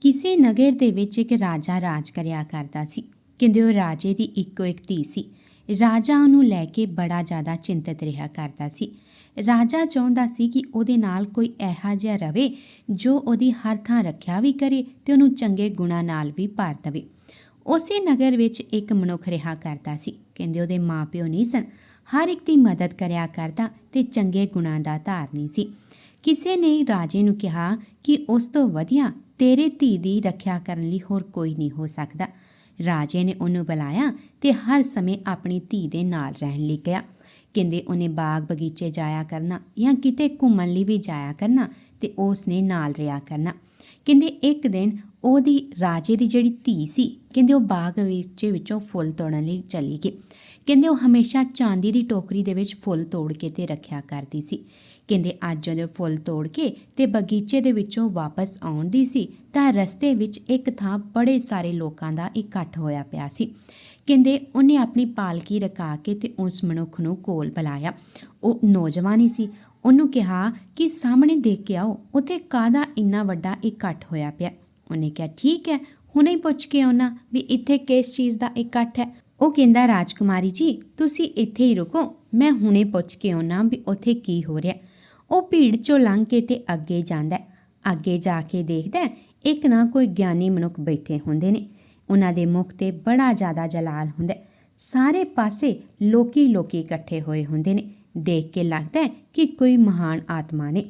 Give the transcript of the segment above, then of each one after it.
ਕਿਸੇ ਨਗਰ ਦੇ ਵਿੱਚ ਇੱਕ ਰਾਜਾ ਰਾਜ ਕਰਿਆ ਕਰਦਾ ਸੀ। ਕਹਿੰਦੇ ਉਹ ਰਾਜੇ ਦੀ ਇੱਕੋ ਇੱਕ ਧੀ ਸੀ। ਰਾਜਾ ਉਹਨੂੰ ਲੈ ਕੇ ਬੜਾ ਜ਼ਿਆਦਾ ਚਿੰਤਤ ਰਿਹਾ ਕਰਦਾ ਸੀ। ਰਾਜਾ ਚਾਹੁੰਦਾ ਸੀ ਕਿ ਉਹਦੇ ਨਾਲ ਕੋਈ ਇਹੋ ਜਿਹਾ ਰਵੇ ਜੋ ਉਹਦੀ ਹਰ ਥਾਂ ਰੱਖਿਆ ਵੀ ਕਰੇ ਤੇ ਉਹਨੂੰ ਚੰਗੇ ਗੁਣਾਂ ਨਾਲ ਵੀ ਭਰ ਦੇਵੇ। ਉਸੇ ਨਗਰ ਵਿੱਚ ਇੱਕ ਮਨੁੱਖ ਰਿਹਾ ਕਰਦਾ ਸੀ। ਕਹਿੰਦੇ ਉਹਦੇ ਮਾਪਿਓ ਨਹੀਂ ਸਨ। ਹਰ ਇੱਕ ਦੀ ਮਦਦ ਕਰਿਆ ਕਰਦਾ ਤੇ ਚੰਗੇ ਗੁਣਾਂ ਦਾ ਧਾਰਨੀ ਸੀ। ਕਿਸੇ ਨੇ ਰਾਜੇ ਨੂੰ ਕਿਹਾ ਕਿ ਉਸ ਤੋਂ ਵਧੀਆ ਤੇਰੇ ਧੀ ਦੀ ਰੱਖਿਆ ਕਰਨ ਲਈ ਹੋਰ ਕੋਈ ਨਹੀਂ ਹੋ ਸਕਦਾ। ਰਾਜੇ ਨੇ ਉਹਨੂੰ ਬੁਲਾਇਆ ਤੇ ਹਰ ਸਮੇਂ ਆਪਣੀ ਧੀ ਦੇ ਨਾਲ ਰਹਿਣ ਲਈ ਗਿਆ ਕਹਿੰਦੇ ਉਹਨੇ ਬਾਗ ਬਗੀਚੇ ਜਾਇਆ ਕਰਨਾ ਜਾਂ ਕਿਤੇ ਘੁੰਮਣ ਲਈ ਵੀ ਜਾਇਆ ਕਰਨਾ ਤੇ ਉਸ ਨੇ ਨਾਲ ਰਿਹਾ ਕਰਨਾ। ਕਹਿੰਦੇ ਇੱਕ ਦਿਨ ਉਹਦੀ, ਰਾਜੇ ਦੀ ਜਿਹੜੀ ਧੀ ਸੀ, ਕਹਿੰਦੇ ਉਹ ਬਾਗ ਵਿੱਚ ਵਿੱਚੋਂ ਫੁੱਲ ਤੋੜਨ ਲਈ ਚਲੀ ਗਈ। ਕਹਿੰਦੇ ਉਹ ਹਮੇਸ਼ਾ ਚਾਂਦੀ ਦੀ ਟੋਕਰੀ ਦੇ ਵਿੱਚ ਫੁੱਲ ਤੋੜ ਕੇ ਤੇ ਰੱਖਿਆ ਕਰਦੀ ਸੀ। ਕਹਿੰਦੇ ਅੱਜ ਜਦੋਂ ਫੁੱਲ ਤੋੜ ਕੇ ਤੇ ਬਗੀਚੇ ਦੇ ਵਿੱਚੋਂ ਵਾਪਸ ਆਉਂਦੀ ਸੀ, ਤਾਂ ਰਸਤੇ ਵਿੱਚ ਇੱਕ ਥਾਂ ਬੜੇ ਸਾਰੇ ਲੋਕਾਂ ਦਾ ਇਕੱਠ ਹੋਇਆ ਪਿਆ ਸੀ। ਕਹਿੰਦੇ ਉਹਨੇ ਆਪਣੀ ਪਾਲਕੀ ਰਕਾ ਕੇ ਤੇ ਉਸ ਮਨੁੱਖ ਨੂੰ ਕੋਲ ਬੁਲਾਇਆ। ਉਹ ਨੌਜਵਾਨ ਹੀ ਸੀ। ਉਹਨੂੰ ਕਿਹਾ ਕਿ ਸਾਹਮਣੇ ਦੇਖ ਕੇ ਆਓ, ਉੱਥੇ ਕਾਦਾ ਇੰਨਾ ਵੱਡਾ ਇਕੱਠ ਹੋਇਆ ਪਿਆ। ਉਹਨੇ ਕਿਹਾ, ਠੀਕ ਹੈ, ਹੁਣੇ ਹੀ ਪੁੱਛ ਕੇ ਆਉਣਾ ਵੀ ਇੱਥੇ ਕਿਸ ਚੀਜ਼ ਦਾ ਇਕੱਠ ਹੈ? ਉਹ ਕਹਿੰਦਾ, ਰਾਜਕੁਮਾਰੀ ਜੀ, ਤੁਸੀਂ ਇੱਥੇ ਹੀ ਰੁਕੋ, ਮੈਂ ਹੁਣੇ ਪੁੱਛ ਕੇ ਆਉਣਾ ਵੀ ਉੱਥੇ ਕੀ ਹੋ ਰਿਹਾ। ਉਹ ਭੀੜ ਚੋਂ ਲੰਘ ਕੇ ਤੇ ਅੱਗੇ ਜਾਂਦਾ ਅੱਗੇ ਜਾ ਕੇ ਦੇਖਦਾ ਇੱਕ ਨਾ ਕੋਈ ਗਿਆਨੀ ਮਨੁੱਖ ਬੈਠੇ ਹੁੰਦੇ ਨੇ। ਉਹਨਾਂ ਦੇ ਮੁਖ ਤੇ ਬੜਾ ਜ਼ਿਆਦਾ ਜਲਾਲ ਹੁੰਦਾ ਸਾਰੇ ਪਾਸੇ ਲੋਕੀ ਲੋਕੀ ਇਕੱਠੇ ਹੋਏ ਹੁੰਦੇ ਨੇ। ਦੇਖ ਕੇ ਲੱਗਦਾ ਹੈ ਕਿ ਕੋਈ ਮਹਾਨ ਆਤਮਾ ਨੇ।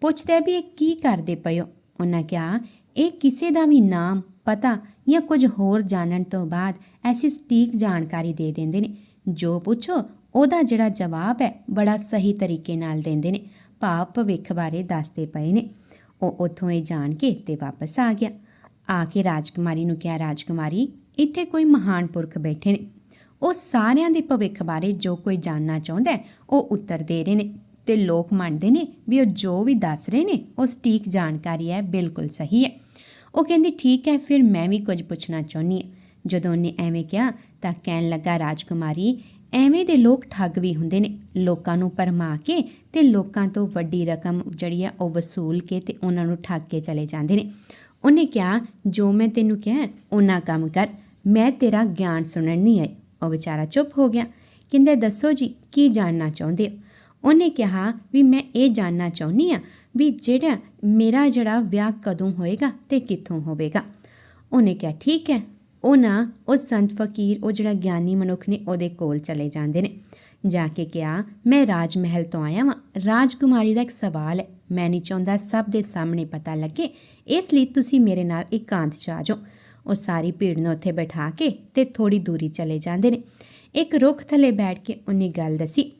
ਪੁੱਛਦਾ ਵੀ ਇਹ ਕੀ ਕਰਦੇ ਪਏ ਹੋ? ਉਹਨਾਂ ਕਿਹਾ, ਇਹ ਕਿਸੇ ਦਾ ਵੀ ਨਾਮ, ਪਤਾ ਜਾਂ ਕੁਝ ਹੋਰ ਜਾਣਨ ਤੋਂ ਬਾਅਦ ਐਸੀ ਸਟੀਕ ਜਾਣਕਾਰੀ ਦੇ ਦਿੰਦੇ ਨੇ। ਜੋ ਪੁੱਛੋ, ਉਹਦਾ ਜਿਹੜਾ ਜਵਾਬ ਹੈ, ਬੜਾ ਸਹੀ ਤਰੀਕੇ ਨਾਲ ਦਿੰਦੇ ਨੇ। ਭਾਵ ਭਵਿੱਖ ਬਾਰੇ ਦੱਸਦੇ ਪਏ ਨੇ। ਉਹ ਉੱਥੋਂ ਇਹ ਜਾਣ ਕੇ ਤੇ ਵਾਪਸ ਆ ਗਿਆ। ਆ ਕੇ ਰਾਜਕੁਮਾਰੀ ਨੂੰ ਕਿਹਾ ਰਾਜਕੁਮਾਰੀ ਇੱਥੇ ਕੋਈ ਮਹਾਨ ਪੁਰਖ ਬੈਠੇ ਨੇ। ਉਹ ਸਾਰਿਆਂ ਦੇ ਭਵਿੱਖ ਬਾਰੇ ਜੋ ਕੋਈ ਜਾਣਨਾ ਚਾਹੁੰਦਾ ਹੈ, ਉਹ ਉੱਤਰ ਦੇ ਰਹੇ ਨੇ ਤੇ ਲੋਕ ਮੰਨਦੇ ਨੇ ਵੀ ਉਹ ਜੋ ਵੀ ਦੱਸ ਰਹੇ ਨੇ ਉਹ ਸਟੀਕ ਜਾਣਕਾਰੀ ਹੈ ਬਿਲਕੁਲ ਸਹੀ ਹੈ। ਉਹ ਕਹਿੰਦੀ ਠੀਕ ਹੈ ਫਿਰ ਮੈਂ ਵੀ ਕੁਝ ਪੁੱਛਣਾ ਚਾਹੁੰਦੀ ਹਾਂ। ਜਦੋਂ ਉਹਨੇ ਐਵੇਂ ਕਿਹਾ ਤਾਂ ਕਹਿਣ ਲੱਗਾ ਰਾਜਕੁਮਾਰੀ ਐਵੇਂ ਦੇ ਲੋਕ ਠੱਗ ਵੀ ਹੁੰਦੇ ਨੇ। ਲੋਕਾਂ ਨੂੰ ਪਰਮਾ ਕੇ ਤੇ ਲੋਕਾਂ ਤੋਂ ਵੱਡੀ ਰਕਮ ਜਿਹੜੀ ਆ ਉਹ ਵਸੂਲ ਕੇ ਤੇ ਉਹਨਾਂ ਨੂੰ ਠੱਗ ਕੇ ਚਲੇ ਜਾਂਦੇ ਨੇ। ਉਹਨੇ ਕਿਹਾ, ਜੋ ਮੈਂ ਤੈਨੂੰ ਕਿਹਾ ਉਹਨਾਂ ਕੰਮ ਕਰ। ਮੈਂ ਤੇਰਾ ਗਿਆਨ ਸੁਣਨ ਨਹੀਂ ਆਈ। ਉਹ ਵਿਚਾਰਾ ਚੁੱਪ ਹੋ ਗਿਆ। ਕਹਿੰਦੇ, ਦੱਸੋ ਜੀ, ਕੀ ਜਾਣਨਾ ਚਾਹੁੰਦੇ ਹੋ? ਉਹਨੇ ਕਿਹਾ ਵੀ, ਮੈਂ ਇਹ ਜਾਣਨਾ ਚਾਹੁੰਦੀ ਆ ਵੀ ਜਿਹੜਾ ਮੇਰਾ ਜਿਹੜਾ ਵਿਆਹ ਕਦੋਂ ਹੋਏਗਾ ਤੇ ਕਿੱਥੋਂ ਹੋਵੇਗਾ? ਉਹਨੇ ਕਿਹਾ, ਠੀਕ ਹੈ ਉਹ ਨਾ ਉਹ ਸੰਤ ਫਕੀਰ, ਉਹ ਜਿਹੜਾ ਗਿਆਨੀ ਮਨੁੱਖ ਨੇ, ਉਹਦੇ ਕੋਲ ਚਲੇ ਜਾਂਦੇ ਨੇ। ਜਾ ਕੇ ਕਿਹਾ, ਮੈਂ ਰਾਜ ਮਹਿਲ ਤੋਂ ਆਇਆ ਵਾਂ। ਰਾਜਕੁਮਾਰੀ ਦਾ ਇੱਕ ਸਵਾਲ ਹੈ। ਮੈਂ ਨਹੀਂ ਚਾਹੁੰਦਾ ਸਭ ਦੇ ਸਾਹਮਣੇ ਪਤਾ ਲੱਗੇ। ਇਸ ਲਈ ਤੁਸੀਂ ਮੇਰੇ ਨਾਲ ਇਕਾਂਤ 'ਚ ਆ ਜਾਓ। ਉਹ ਸਾਰੀ ਭੀੜ ਨੂੰ ਉੱਥੇ ਬਿਠਾ ਕੇ ਤੇ ਥੋੜੀ ਦੂਰੀ ਚਲੇ ਜਾਂਦੇ ਨੇ। ਇੱਕ ਰੁੱਖ ਥੱਲੇ ਬੈਠ ਕੇ ਉਹਨੇ ਗੱਲ ਦੱਸੀ,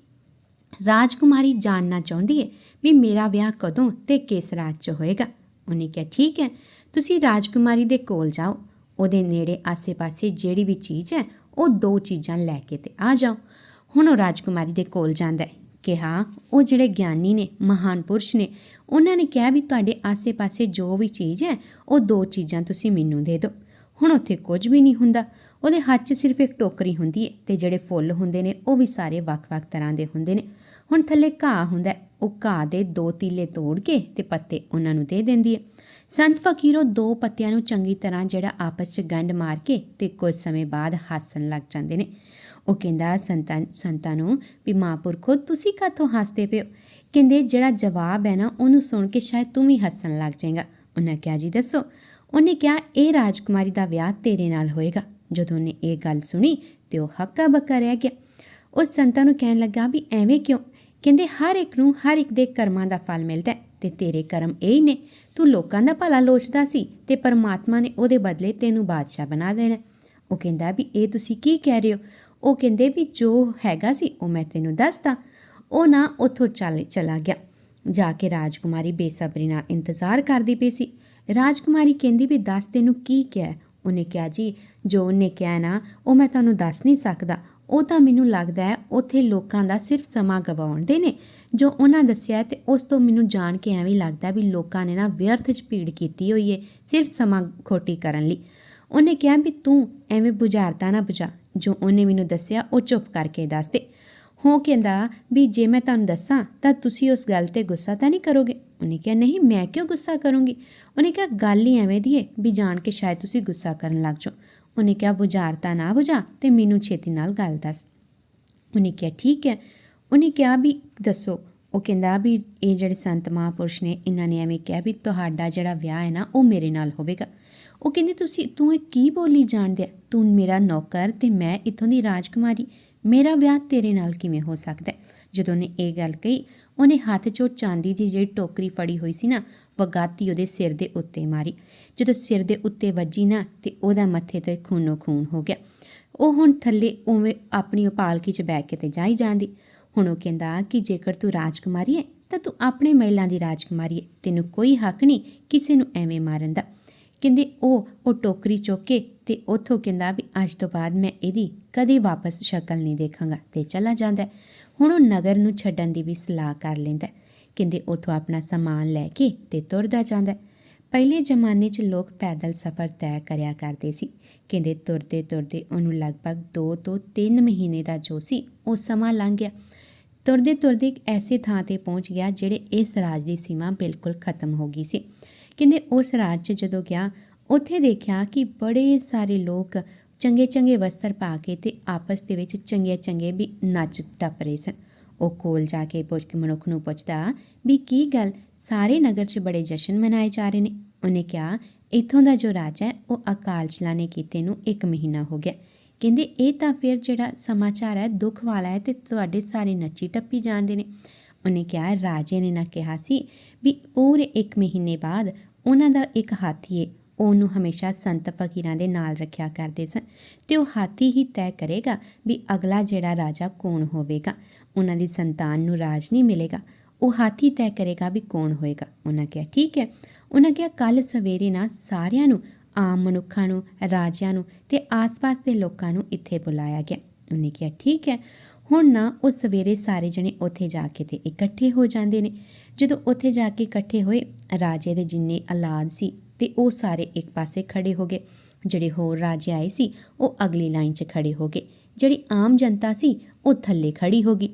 ਰਾਜਕੁਮਾਰੀ ਜਾਣਨਾ ਚਾਹੁੰਦੀ ਹੈ ਵੀ ਮੇਰਾ ਵਿਆਹ ਕਦੋਂ ਤੇ ਕਿਸ ਰਾਜ 'ਚ ਹੋਏਗਾ? ਉਹਨੇ ਕਿਹਾ, ਠੀਕ ਹੈ। ਤੁਸੀਂ ਰਾਜਕੁਮਾਰੀ ਦੇ ਕੋਲ ਜਾਓ। ਉਹਦੇ ਨੇੜੇ ਆਸੇ-ਪਾਸੇ ਜਿਹੜੀ ਵੀ ਚੀਜ਼ ਹੈ, ਉਹ ਦੋ ਚੀਜ਼ਾਂ ਲੈ ਕੇ ਤੇ ਆ ਜਾਓ। ਹੁਣ ਉਹ ਰਾਜਕੁਮਾਰੀ ਦੇ ਕੋਲ ਜਾਂਦਾ ਹੈ ਕਿਹਾ ਉਹ ਜਿਹੜੇ ਗਿਆਨੀ ਨੇ, ਮਹਾਨ ਪੁਰਸ਼ ਨੇ, ਉਹਨਾਂ ਨੇ ਕਿਹਾ ਵੀ ਤੁਹਾਡੇ ਆਸੇ-ਪਾਸੇ ਜੋ ਵੀ ਚੀਜ਼ ਹੈ, ਉਹ ਦੋ ਚੀਜ਼ਾਂ ਤੁਸੀਂ ਮੈਨੂੰ ਦੇ ਦਿਓ। ਹੁਣ ਉੱਥੇ ਕੁਝ ਵੀ ਨਹੀਂ ਹੁੰਦਾ। ਉਹਦੇ ਹੱਥ 'ਚ ਸਿਰਫ ਇੱਕ ਟੋਕਰੀ ਹੁੰਦੀ ਹੈ ਤੇ ਜਿਹੜੇ ਫੁੱਲ ਹੁੰਦੇ ਨੇ, ਉਹ ਵੀ ਸਾਰੇ ਵੱਖ-ਵੱਖ ਤਰ੍ਹਾਂ ਦੇ ਹੁੰਦੇ ਨੇ। ਹੁਣ ਥੱਲੇ ਘਾਹ ਹੁੰਦਾ ਉਹ ਘਾਹ ਦੇ ਦੋ ਤੀਲੇ ਤੋੜ ਕੇ ਤੇ ਪੱਤੇ ਉਹਨਾਂ ਨੂੰ ਦੇ ਦਿੰਦੀ ਹੈ। ਸੰਤ ਫਕੀਰੋ ਦੋ ਪੱਤਿਆਂ ਨੂੰ ਚੰਗੀ ਤਰ੍ਹਾਂ ਜਿਹੜਾ ਆਪਸ 'ਚ ਗੰਢ ਮਾਰ ਕੇ ਤੇ ਕੁਝ ਸਮੇਂ ਬਾਅਦ ਹੱਸਣ ਲੱਗ ਜਾਂਦੇ ਨੇ। ਉਹ ਕਹਿੰਦਾ, ਸੰਤਾਂ ਸੰਤਾਂ ਨੂੰ ਵੀ ਮਹਾਂਪੁਰਖੋ, ਤੁਸੀਂ ਕਾਹਤੋਂ ਹੱਸਦੇ ਪਿਓ ਕਹਿੰਦੇ, ਜਿਹੜਾ ਜਵਾਬ ਹੈ ਨਾ, ਉਹਨੂੰ ਸੁਣ ਕੇ ਸ਼ਾਇਦ ਤੂੰ ਵੀ ਹੱਸਣ ਲੱਗ ਜਾਏਗਾ। ਉਹਨਾਂ ਕਿਹਾ, ਜੀ ਦੱਸੋ। ਉਹਨੇ ਕਿਹਾ, ਇਹ ਰਾਜਕੁਮਾਰੀ ਦਾ ਵਿਆਹ ਤੇਰੇ ਨਾਲ ਹੋਏਗਾ। ਜਦੋਂ ਉਹਨੇ ਇਹ ਗੱਲ ਸੁਣੀ ਤੇ ਉਹ ਹੱਕਾ ਬੱਕਾ ਰਹਿ ਗਿਆ। ਉਹ ਸੰਤਾਂ ਨੂੰ ਕਹਿਣ ਲੱਗਾ, ਵੀ ਐਵੇਂ ਕਿਉਂ? ਕਹਿੰਦੇ, ਹਰ ਇੱਕ ਨੂੰ, ਹਰ ਇੱਕ ਦੇ ਕਰਮਾਂ ਦਾ ਫਲ ਮਿਲਦਾ ਹੈ। ਤੇ ਤੇਰੇ ਕਰਮ ਇਹ ਹੀ ਨੇ। ਤੂੰ ਲੋਕਾਂ ਦਾ ਭਲਾ ਲੋਚਦਾ ਸੀ ਤੇ ਪਰਮਾਤਮਾ ਨੇ ਉਹਦੇ ਬਦਲੇ ਤੈਨੂੰ ਬਾਦਸ਼ਾਹ ਬਣਾ ਦੇਣਾ। ਉਹ ਕਹਿੰਦਾ ਵੀ, ਇਹ ਤੁਸੀਂ ਕੀ ਕਹਿ ਰਹੇ ਹੋ? ਉਹ ਕਹਿੰਦੇ ਵੀ, ਜੋ ਹੈਗਾ ਸੀ, ਉਹ ਮੈਂ ਤੈਨੂੰ ਦੱਸਦਾ। ਉਹ ਨਾ ਉੱਥੋਂ ਚੱਲ, ਚਲਾ ਗਿਆ। ਜਾ ਕੇ ਰਾਜਕੁਮਾਰੀ ਬੇਸਬਰੀ ਨਾਲ ਇੰਤਜ਼ਾਰ ਕਰਦੀ ਪਈ ਸੀ। ਰਾਜਕੁਮਾਰੀ ਕਹਿੰਦੀ ਵੀ, ਦੱਸ ਤੈਨੂੰ ਕੀ ਕਿਹਾ? ਉਹਨੇ ਕਿਹਾ, ਜੀ, ਜੋ ਉਹਨੇ ਕਿਹਾ ਨਾ, ਉਹ ਮੈਂ ਤੁਹਾਨੂੰ ਦੱਸ ਨਹੀਂ ਸਕਦਾ। ਉਹ ਤਾਂ ਮੈਨੂੰ ਲੱਗਦਾ ਹੈ, ਉੱਥੇ ਲੋਕਾਂ ਦਾ ਸਿਰਫ ਸਮਾਂ ਗਵਾਉਣ ਦੇ ਨੇ। ਜੋ ਉਹਨਾਂ ਦੱਸਿਆ ਹੈ ਤੇ ਉਸ ਤੋਂ ਮੈਨੂੰ ਜਾਣ ਕੇ ਐਵੇਂ ਲੱਗਦਾ ਵੀ ਲੋਕਾਂ ਨੇ ਨਾ ਵਿਅਰਥ 'ਚ ਭੀੜ ਕੀਤੀ ਹੋਈ ਏ ਸਿਰਫ ਸਮਾਂ ਖੋਟੀ ਕਰਨ ਲਈ। ਉਹਨੇ ਕਿਹਾ ਵੀ ਤੂੰ ਐਵੇਂ ਬੁਝਾਰਤਾ ਨਾ ਬੁਝਾ, ਜੋ ਉਹਨੇ ਮੈਨੂੰ ਦੱਸਿਆ ਉਹ ਚੁੱਪ ਕਰਕੇ ਦੱਸ ਦੇ। ਹੋ ਕਹਿੰਦਾ ਵੀ ਜੇ ਮੈਂ ਤੁਹਾਨੂੰ ਦੱਸਾਂ ਤਾਂ ਤੁਸੀਂ ਉਸ ਗੱਲ ਤੇ ਗੁੱਸਾ ਤਾਂ ਨਹੀਂ ਕਰੋਗੇ? ਉਹਨੇ ਕਿਹਾ, ਨਹੀਂ, ਮੈਂ ਕਿਉਂ ਗੁੱਸਾ ਕਰੂੰਗੀ? ਉਹਨੇ ਕਿਹਾ, ਗੱਲ ਹੀ ਐਵੇਂ ਦੀ ਏ ਵੀ ਜਾਣ ਕੇ ਸ਼ਾਇਦ ਤੁਸੀਂ ਗੁੱਸਾ ਕਰਨ ਲੱਗ ਜਾਓ। ਉਹਨੇ ਕਿਹਾ, ਬੁਝਾਰਤਾ ਨਾ ਬੁਝਾ ਤੇ ਮੈਨੂੰ ਛੇਤੀ ਨਾਲ ਗੱਲ ਦੱਸ। ਉਹਨੇ ਕਿਹਾ, ਠੀਕ ਹੈ ਉਹਨੇ ਕਿਹਾ ਵੀ, ਦੱਸੋ, ਉਹ ਕਹਿੰਦਾ ਵੀ ਇਹ ਜਿਹੜੇ ਸੰਤ ਮਹਾਂਪੁਰਸ਼ ਨੇ, ਇਹਨਾਂ ਨੇ ਐਵੇਂ ਕਿਹਾ ਵੀ ਤੁਹਾਡਾ ਜਿਹੜਾ ਵਿਆਹ ਹੈ ਨਾ, ਉਹ ਮੇਰੇ ਨਾਲ ਹੋਵੇਗਾ। ਉਹ ਕਹਿੰਦੇ, ਤੁਸੀਂ, ਤੂੰ ਇਹ ਕੀ ਬੋਲੀ ਜਾਣਦੇ ਆ? ਤੂੰ ਮੇਰਾ ਨੌਕਰ ਤੇ ਮੈਂ ਇੱਥੋਂ ਦੀ ਰਾਜਕੁਮਾਰੀ। ਮੇਰਾ ਵਿਆਹ ਤੇਰੇ ਨਾਲ ਕਿਵੇਂ ਹੋ ਸਕਦਾ ਹੈ? ਜਦੋਂ ਨੇ ਇਹ ਗੱਲ ਕਹੀ, ਉਹਨੇ ਹੱਥ 'ਚੋਂ ਚਾਂਦੀ ਦੀ ਜਿਹੜੀ ਟੋਕਰੀ ਫੜੀ ਹੋਈ ਸੀ ਨਾ, ਵਗਾਤੀ ਉਹਦੇ ਸਿਰ ਦੇ ਉੱਤੇ ਮਾਰੀ। ਜਦੋਂ ਸਿਰ ਦੇ ਉੱਤੇ ਵੱਜੀ ਨਾ, ਤੇ ਉਹਦਾ ਮੱਥੇ ਤੇ ਖੂਨੋ ਖੂਨ ਹੋ ਗਿਆ। ਉਹ ਹੁਣ ਥੱਲੇ ਉਵੇਂ ਆਪਣੀ ਪਾਲਕੀ 'ਚ ਬੈਠ ਕੇ ਤੇ ਜਾਈ ਜਾਂਦੀ। ਹੁਣ ਉਹ ਕਹਿੰਦਾ ਕਿ ਜੇਕਰ ਤੂੰ ਰਾਜਕੁਮਾਰੀ ਹੈ, ਤਾਂ ਤੂੰ ਆਪਣੇ ਮਹਿਲਾਂ ਦੀ ਰਾਜਕੁਮਾਰੀ ਹੈ। ਤੈਨੂੰ ਕੋਈ ਹੱਕ ਨਹੀਂ ਕਿਸੇ ਨੂੰ ਐਵੇਂ ਮਾਰਨ ਦਾ। ਕਹਿੰਦੇ ਉਹ ਉਹ ਟੋਕਰੀ ਚੁੱਕ ਕੇ ਤੇ ਉੱਥੋਂ ਕਹਿੰਦਾ ਵੀ ਅੱਜ ਤੋਂ ਬਾਅਦ ਮੈਂ ਇਹਦੀ ਕਦੇ ਵਾਪਸ ਸ਼ਕਲ ਨਹੀਂ ਦੇਖਾਂਗਾ ਤੇ ਚਲਾ ਜਾਂਦਾ ਹੁਣ ਉਹ ਨਗਰ ਨੂੰ ਛੱਡਣ ਦੀ ਵੀ ਸਲਾਹ ਕਰ ਲੈਂਦਾ ਕਹਿੰਦੇ, ਉੱਥੋਂ ਆਪਣਾ ਸਮਾਨ ਲੈ ਕੇ ਤੇ ਤੁਰਦਾ ਜਾਂਦਾ ਪਹਿਲੇ ਜ਼ਮਾਨੇ 'ਚ ਲੋਕ ਪੈਦਲ ਸਫ਼ਰ ਤੈਅ ਕਰਿਆ ਕਰਦੇ ਸੀ। ਕਹਿੰਦੇ ਤੁਰਦੇ ਤੁਰਦੇ ਉਹਨੂੰ ਲਗਭਗ 2 ਤੋਂ 3 ਮਹੀਨੇ ਦਾ ਜੋ ਸੀ, ਉਹ ਸਮਾਂ ਲੰਘ ਗਿਆ। ਤੁਰਦੇ ਤੁਰਦੇ ਇੱਕ ਐਸੇ ਥਾਂ ਤੇ ਪਹੁੰਚ ਗਿਆ ਜਿਹੜੇ ਇਸ ਰਾਜ ਦੀ ਸੀਮਾ ਬਿਲਕੁਲ ਖਤਮ ਹੋ ਗਈ ਸੀ। ਕਹਿੰਦੇ ਉਸ ਰਾਜ 'ਚ ਜਦੋਂ ਗਿਆ, ਉੱਥੇ ਦੇਖਿਆ ਕਿ ਬੜੇ ਸਾਰੇ ਲੋਕ ਚੰਗੇ ਚੰਗੇ ਵਸਤਰ ਪਾ ਕੇ ਤੇ ਆਪਸ ਦੇ ਵਿੱਚ ਚੰਗੇ ਚੰਗੇ ਵੀ ਨੱਚ ਟੱਪ ਰਹੇ ਸਨ। ਉਹ ਕੋਲ ਜਾ ਕੇ ਪੁੱਛ ਕੇ ਮਨੁੱਖ ਨੂੰ ਪੁੱਛਦਾ ਵੀ ਕੀ ਗੱਲ, ਸਾਰੇ ਨਗਰ 'ਚ ਬੜੇ ਜਸ਼ਨ ਮਨਾਏ ਜਾ ਰਹੇ ਨੇ? ਉਹਨੇ ਕਿਹਾ, ਇੱਥੋਂ ਦਾ ਜੋ ਰਾਜ ਹੈ, ਉਹ ਅਕਾਲ ਚਲਾਣੇ ਕੀਤੇ ਨੂੰ 1 ਮਹੀਨਾ ਹੋ ਗਿਆ। ਕਹਿੰਦੇ, ਇਹ ਤਾਂ ਫਿਰ ਜਿਹੜਾ ਸਮਾਚਾਰ ਹੈ, ਦੁੱਖ ਵਾਲਾ ਹੈ ਤੇ ਤੁਹਾਡੇ ਸਾਰੇ ਨੱਚੀ ਟੱਪੀ ਜਾਂਦੇ ਨੇ। ਉਹਨੇ ਕਿਹਾ, ਰਾਜੇ ਨੇ ਨਾ ਕਿਹਾ ਸੀ ਵੀ ਪੂਰੇ 1 ਮਹੀਨੇ ਬਾਅਦ ਉਹਨਾਂ ਦਾ ਇੱਕ ਹਾਥੀ ਹੈ ਉਹਨੂੰ ਹਮੇਸ਼ਾ ਸੰਤ ਫਕੀਰਾਂ ਦੇ ਨਾਲ ਰੱਖਿਆ ਕਰਦੇ ਸਨ ਤੇ ਉਹ ਹਾਥੀ ਹੀ ਤੈਅ ਕਰੇਗਾ ਵੀ ਅਗਲਾ ਜਿਹੜਾ ਰਾਜਾ ਕੌਣ ਹੋਵੇਗਾ। ਉਹਨਾਂ ਦੀ ਸੰਤਾਨ ਨੂੰ ਰਾਜ ਨਹੀਂ ਮਿਲੇਗਾ। ਉਹ ਹਾਥੀ ਤੈਅ ਕਰੇਗਾ ਵੀ ਕੌਣ ਹੋਏਗਾ। ਉਹਨਾਂ ਕਿਹਾ, ਠੀਕ ਹੈ। ਉਹਨਾਂ ਕਿਹਾ ਕੱਲ ਸਵੇਰੇ ਨਾ ਸਾਰਿਆਂ ਨੂੰ ਆਮ ਮਨੁੱਖਾਂ ਨੂੰ, ਰਾਜਿਆਂ ਨੂੰ ਤੇ ਆਸ-ਪਾਸ ਦੇ ਲੋਕਾਂ ਨੂੰ ਇੱਥੇ ਬੁਲਾਇਆ ਗਿਆ। ਉਹਨੇ ਕਿਹਾ, ਠੀਕ ਹੈ। ਹੁਣ ਨਾ ਉਹ ਸਵੇਰੇ ਸਾਰੇ ਜਣੇ ਉੱਥੇ ਜਾ ਕੇ ਤੇ ਇਕੱਠੇ ਹੋ ਜਾਂਦੇ ਨੇ। ਜਦੋਂ ਉੱਥੇ ਜਾ ਕੇ ਇਕੱਠੇ ਹੋਏ, ਰਾਜੇ ਦੇ ਜਿੰਨੇ ਔਲਾਦ ਸੀ ਤੇ ਉਹ ਸਾਰੇ ਇੱਕ ਪਾਸੇ ਖੜੇ ਹੋ ਗਏ। ਜਿਹੜੇ ਹੋਰ ਰਾਜੇ ਆਏ ਸੀ, ਉਹ ਅਗਲੀ ਲਾਈਨ 'ਚ ਖੜੇ ਹੋ ਗਏ। ਜਿਹੜੀ ਆਮ ਜਨਤਾ ਸੀ, ਉਹ ਥੱਲੇ ਖੜੀ ਹੋ ਗਈ।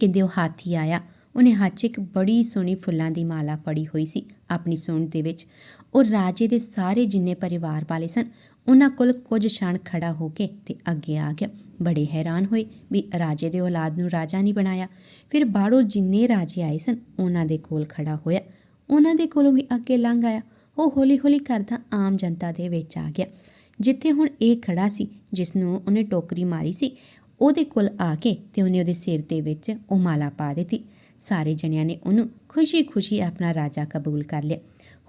ਕਹਿੰਦੇ ਉਹ ਹਾਥੀ ਆਇਆ। ਉਹਨੇ ਹੱਥ 'ਚ ਇੱਕ ਬੜੀ ਸੋਹਣੀ ਫੁੱਲਾਂ ਦੀ ਮਾਲਾ ਫੜੀ ਹੋਈ ਸੀ ਆਪਣੀ ਸੁੰਡ ਦੇ ਵਿੱਚ। ਉਹ ਰਾਜੇ ਦੇ ਸਾਰੇ ਜਿੰਨੇ ਪਰਿਵਾਰ ਵਾਲੇ ਸਨ, ਉਹਨਾਂ ਕੋਲ ਕੁਝ ਛਾਣ ਖੜਾ ਹੋ ਕੇ ਤੇ ਅੱਗੇ ਆ ਗਿਆ। ਬੜੇ ਹੈਰਾਨ ਹੋਏ ਵੀ ਰਾਜੇ ਦੇ ਔਲਾਦ ਨੂੰ ਰਾਜਾ ਨਹੀਂ ਬਣਾਇਆ। ਫਿਰ ਬਾਹਰੋਂ ਜਿੰਨੇ ਰਾਜੇ ਆਏ ਸਨ, ਉਹਨਾਂ ਦੇ ਕੋਲ ਖੜਾ ਹੋਇਆ। ਉਹਨਾਂ ਦੇ ਕੋਲੋਂ ਵੀ ਅੱਗੇ ਲੰਘ ਆਇਆ। ਉਹ ਹੌਲੀ-ਹੌਲੀ ਕਰਦਾ ਆਮ ਜਨਤਾ ਦੇ ਵਿੱਚ ਆ ਗਿਆ। ਜਿੱਥੇ ਹੁਣ ਇਹ ਖੜਾ ਸੀ, ਜਿਸ ਨੂੰ ਉਹਨੇ ਟੋਕਰੀ ਮਾਰੀ ਸੀ, ਉਹਦੇ ਕੋਲ ਆ ਕੇ ਤੇ ਉਹਨੇ ਉਹਦੇ ਸਿਰ ਦੇ ਵਿੱਚ ਉਹ ਮਾਲਾ ਪਾ ਦਿੱਤੀ। ਸਾਰੇ ਜਣਿਆਂ ਨੇ ਉਹਨੂੰ ਖੁਸ਼ੀ-ਖੁਸ਼ੀ ਆਪਣਾ ਰਾਜਾ ਕਬੂਲ ਕਰ ਲਿਆ।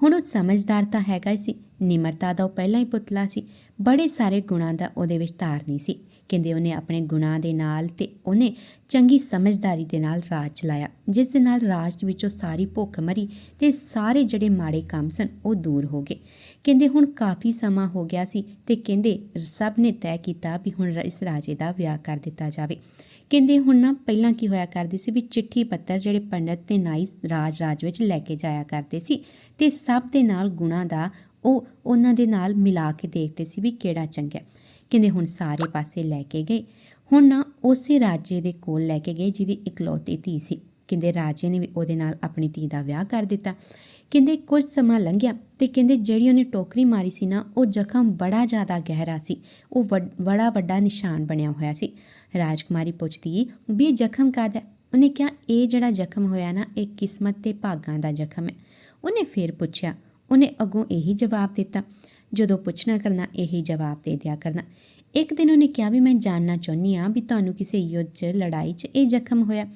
ਹੁਣ ਉਹ ਸਮਝਦਾਰ ਤਾਂ ਹੈਗਾ ਹੀ ਸੀ। ਨਿਮਰਤਾ ਦਾ ਉਹ ਪਹਿਲਾਂ ਹੀ ਪੁਤਲਾ ਸੀ। ਬੜੇ ਸਾਰੇ ਗੁਣਾਂ ਦਾ ਉਹਦੇ ਵਿੱਚ ਧਾਰਨੀ ਸੀ। ਕਹਿੰਦੇ ਉਹਨੇ ਆਪਣੇ ਗੁਣਾਂ ਦੇ ਨਾਲ ਤੇ ਉਹਨੇ ਚੰਗੀ ਸਮਝਦਾਰੀ ਦੇ ਨਾਲ ਰਾਜ ਚਲਾਇਆ। ਜਿਸ ਦੇ ਨਾਲ ਰਾਜ ਵਿੱਚੋਂ ਸਾਰੀ ਭੁੱਖ ਮਰੀ ਤੇ ਸਾਰੇ ਜਿਹੜੇ ਮਾੜੇ ਕੰਮ ਸਨ ਉਹ ਦੂਰ ਹੋ ਗਏ। ਕਹਿੰਦੇ ਹੁਣ ਕਾਫੀ ਸਮਾਂ ਹੋ ਗਿਆ ਸੀ ਤੇ ਕਹਿੰਦੇ ਸਭ ਨੇ ਤੈਅ ਕੀਤਾ ਵੀ ਹੁਣ ਇਸ ਰਾਜੇ ਦਾ ਵਿਆਹ ਕਰ ਦਿੱਤਾ ਜਾਵੇ। ਕਹਿੰਦੇ ਹੁਣ ਨਾ ਪਹਿਲਾਂ ਕੀ ਹੋਇਆ ਕਰਦੀ ਸੀ ਵੀ ਚਿੱਠੀ ਪੱਤਰ ਜਿਹੜੇ ਪੰਡਤ ਤੇ ਨਾਈ ਰਾਜ ਰਾਜ ਵਿੱਚ ਲੈ ਕੇ ਜਾਇਆ ਕਰਦੇ ਸੀ ਤੇ ਸਭ ਦੇ ਨਾਲ ਗੁਣਾ ਦਾ ਉਹ ਉਹਨਾਂ ਦੇ ਨਾਲ ਮਿਲਾ ਕੇ ਦੇਖਦੇ ਸੀ ਵੀ ਕਿਹੜਾ ਚੰਗਾ ਕਹਿੰਦੇ ਹੁਣ ਸਾਰੇ ਪਾਸੇ ਲੈ ਕੇ ਗਏ। ਹੁਣ ਨਾ ਉਸੇ ਰਾਜੇ ਦੇ ਕੋਲ ਲੈ ਕੇ ਗਏ ਜਿਹਦੀ ਇਕਲੌਤੀ ਧੀ ਸੀ। ਕਹਿੰਦੇ ਰਾਜੇ ਨੇ ਵੀ ਉਹਦੇ ਨਾਲ ਆਪਣੀ ਧੀ ਦਾ ਵਿਆਹ ਕਰ ਦਿੱਤਾ। ਕਹਿੰਦੇ ਕੁਝ ਸਮਾਂ ਲੰਘਿਆ ਤੇ ਕਹਿੰਦੇ ਜਿਹੜੀ ਉਹਨੇ ਟੋਕਰੀ ਮਾਰੀ ਸੀ ਨਾ ਉਹ ਜ਼ਖਮ ਬੜਾ ਜ਼ਿਆਦਾ ਗਹਿਰਾ ਸੀ। ਉਹ ਵੱਡ- ਬੜਾ ਵੱਡਾ ਨਿਸ਼ਾਨ ਬਣਿਆ ਹੋਇਆ ਸੀ। ਰਾਜਕੁਮਾਰੀ ਪੁੱਛਦੀ, ਵੀ ਇਹ ਜ਼ਖਮ ਕਾਹਦਾ ਉਹਨੇ ਕਿਹਾ, ਇਹ ਜਿਹੜਾ ਜ਼ਖਮ ਹੋਇਆ ਨਾ, ਇਹ ਕਿਸਮਤ ਤੇ ਭਾਗਾਂ ਦਾ ਜ਼ਖਮ ਹੈ। ਉਹਨੇ ਫਿਰ ਪੁੱਛਿਆ, ਉਹਨੇ ਅੱਗੋਂ ਇਹੀ ਜਵਾਬ ਦਿੱਤਾ, ਜਦੋਂ ਪੁੱਛਣਾ ਕਰਨਾ, ਇਹੀ ਜਵਾਬ ਦੇ ਦਿਆ ਕਰਨਾ। ਇੱਕ ਦਿਨ ਉਹਨੇ ਕਿਹਾ, ਵੀ ਮੈਂ ਜਾਣਨਾ ਚਾਹੁੰਦੀ ਆ ਵੀ ਤੁਹਾਨੂੰ ਕਿਸੇ ਯੁੱਧ 'ਚ, ਲੜਾਈ 'ਚ ਇਹ ਜ਼ਖਮ ਹੋਇਆ।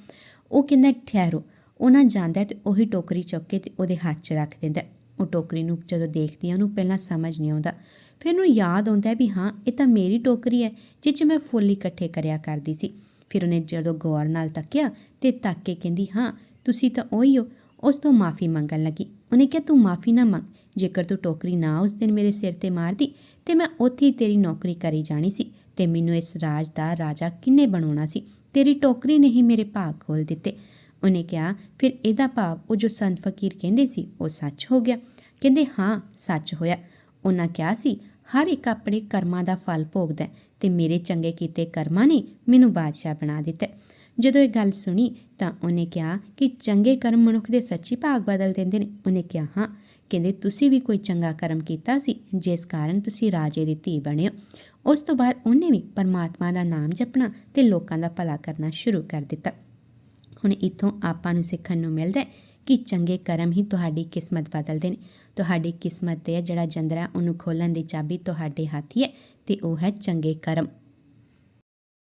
ਉਹ ਕਹਿੰਦਾ, ਠਹਿਰੋ। ਉਹ ਨਾ ਜਾਂਦਾ ਹੈ ਤੇ ਉਹੀ ਟੋਕਰੀ ਚੁੱਕ ਕੇ ਤੇ ਉਹਦੇ ਹੱਥ 'ਚ ਰੱਖ ਦਿੰਦਾ। ਉਹ ਟੋਕਰੀ ਨੂੰ ਜਦੋਂ ਦੇਖਦੀ ਆ, ਉਹਨੂੰ ਪਹਿਲਾਂ ਸਮਝ ਨਹੀਂ ਆਉਂਦਾ। ਫਿਰ ਉਹਨੂੰ ਯਾਦ ਆਉਂਦਾ ਵੀ ਹਾਂ, ਇਹ ਤਾਂ ਮੇਰੀ ਟੋਕਰੀ ਹੈ ਜਿਸ 'ਚ ਮੈਂ ਫੁੱਲ ਇਕੱਠੇ ਕਰਿਆ ਕਰਦੀ ਸੀ। ਫਿਰ ਉਹਨੇ ਜਦੋਂ ਗੌਰ ਨਾਲ ਤੱਕਿਆ ਤੇ ਤੱਕ ਕੇ ਕਹਿੰਦੀ, ਹਾਂ, ਤੁਸੀਂ ਤਾਂ ਉਹੀ ਹੋ। ਉਸ ਤੋਂ ਮਾਫੀ ਮੰਗਣ ਲੱਗੀ। ਉਹਨੇ ਕਿਹਾ, ਤੂੰ ਮਾਫੀ ਨਾ ਮੰਗ। ਜੇਕਰ ਤੂੰ ਟੋਕਰੀ ਨਾ ਉਸ ਦਿਨ ਮੇਰੇ ਸਿਰ ਤੇ ਮਾਰਦੀ, ਤੇ ਮੈਂ ਉੱਥੇ ਹੀ ਤੇਰੀ ਨੌਕਰੀ ਕਰੀ ਜਾਣੀ ਸੀ ਤੇ ਮੈਨੂੰ ਇਸ ਰਾਜ ਦਾ ਰਾਜਾ ਕਿੰਨੇ ਬਣਾਉਣਾ ਸੀ। ਤੇਰੀ ਟੋਕਰੀ ਨੇ ਹੀ ਮੇਰੇ ਭਾਗ ਖੋਲ ਦਿੱਤੇ। ਉਹਨੇ ਕਿਹਾ, ਫਿਰ ਇਹਦਾ ਭਾਵ ਉਹ ਜੋ ਸੰਤ ਫਕੀਰ ਕਹਿੰਦੇ ਸੀ, ਉਹ ਸੱਚ ਹੋ ਗਿਆ। ਕਹਿੰਦੇ, ਹਾਂ, ਸੱਚ ਹੋਇਆ। ਉਹਨਾਂ ਕਿਹਾ ਸੀ, ਹਰ ਇੱਕ ਆਪਣੇ ਕਰਮਾਂ ਦਾ ਫਲ ਭੋਗਦਾ ਹੈ ਤੇ ਮੇਰੇ ਚੰਗੇ ਕੀਤੇ ਕਰਮਾਂ ਨੇ ਮੈਨੂੰ ਬਾਦਸ਼ਾਹ ਬਣਾ ਦਿੱਤਾ ਜਦੋਂ ਇਹ ਗੱਲ ਸੁਣੀ ਤਾਂ ਉਹਨੇ ਕਿਹਾ ਕਿ ਚੰਗੇ ਕਰਮ ਮਨੁੱਖ ਦੇ ਸੱਚੀ ਭਾਗ ਬਦਲ ਦਿੰਦੇ ਨੇ। ਉਹਨੇ ਕਿਹਾ, ਹਾਂ। ਕਹਿੰਦੇ, ਤੁਸੀਂ ਵੀ ਕੋਈ ਚੰਗਾ ਕਰਮ ਕੀਤਾ ਸੀ, ਜਿਸ ਕਾਰਨ ਤੁਸੀਂ ਰਾਜੇ ਦੀ ਧੀ ਬਣੇ ਹੋ। ਉਸ ਤੋਂ ਬਾਅਦ ਉਹਨੇ ਵੀ ਪਰਮਾਤਮਾ ਦਾ ਨਾਮ ਜਪਣਾ ਤੇ ਲੋਕਾਂ ਦਾ ਭਲਾ ਕਰਨਾ ਸ਼ੁਰੂ ਕਰ ਦਿੱਤਾ। ਹੁਣ ਇੱਥੋਂ ਆਪਾਂ ਨੂੰ ਸਿੱਖਣ ਨੂੰ ਮਿਲਦਾ ਹੈ ਕਿ ਚੰਗੇ ਕਰਮ ਹੀ ਤੁਹਾਡੀ ਕਿਸਮਤ ਬਦਲਦੇ ਨੇ। ਤੁਹਾਡੀ ਕਿਸਮਤ ਦੇ ਜਿਹੜਾ ਜੰਦਰਾ, ਉਹਨੂੰ ਖੋਲਣ ਦੀ ਚਾਬੀ ਤੁਹਾਡੇ ਹੱਥ ਹੀ ਹੈ ਤੇ ਉਹ ਹੈ ਚੰਗੇ ਕਰਮ।